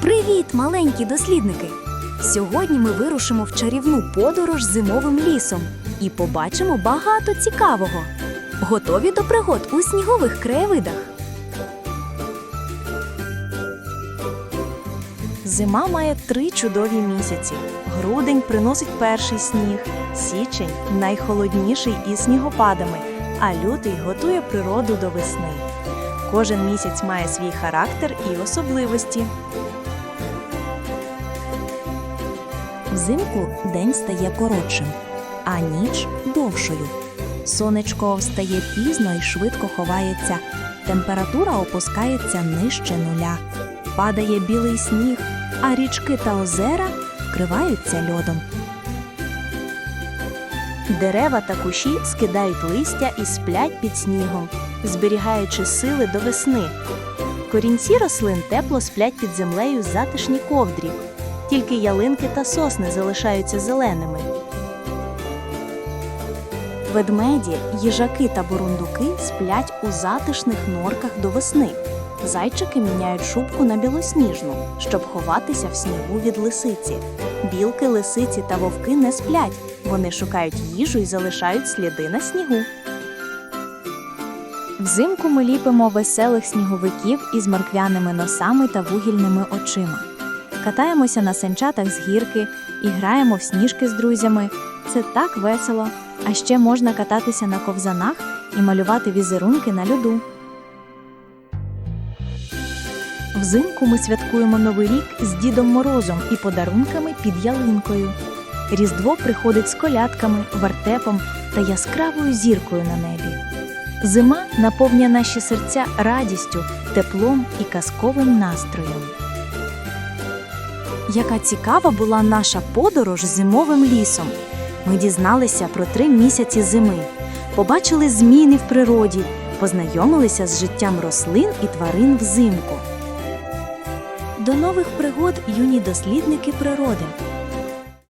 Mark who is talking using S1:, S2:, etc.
S1: Привіт, маленькі дослідники! Сьогодні ми вирушимо в чарівну подорож зимовим лісом і побачимо багато цікавого. Готові до пригод у снігових краєвидах.
S2: Зима має три чудові місяці. Грудень приносить перший сніг, січень найхолодніший із снігопадами, а лютий готує природу до весни. Кожен місяць має свій характер і особливості.
S1: Взимку день стає коротшим, а ніч довшою. Сонечко встає пізно і швидко ховається. Температура опускається нижче нуля. Падає білий сніг, а річки та озера вкриваються льодом.
S2: Дерева та кущі скидають листя і сплять під снігом, зберігаючи сили до весни. Корінці рослин тепло сплять під землею в затишній ковдрі. Тільки ялинки та сосни залишаються зеленими. Ведмеді, їжаки та бурундуки сплять у затишних норках до весни. Зайчики міняють шубку на білосніжну, щоб ховатися в снігу від лисиці. Білки, лисиці та вовки не сплять. Вони шукають їжу і залишають сліди на снігу.
S1: Взимку ми ліпимо веселих сніговиків із морквяними носами та вугільними очима. Катаємося на санчатах з гірки і граємо в сніжки з друзями. Це так весело. А ще можна кататися на ковзанах і малювати візерунки на льоду.
S2: Взимку ми святкуємо Новий рік з Дідом Морозом і подарунками під ялинкою. Різдво приходить з колядками, вертепом та яскравою зіркою на небі. Зима наповнює наші серця радістю, теплом і казковим настроєм.
S1: Яка цікава була наша подорож зимовим лісом. Ми дізналися про три місяці зими, побачили зміни в природі, познайомилися з життям рослин і тварин взимку. До нових пригод, юні дослідники природи!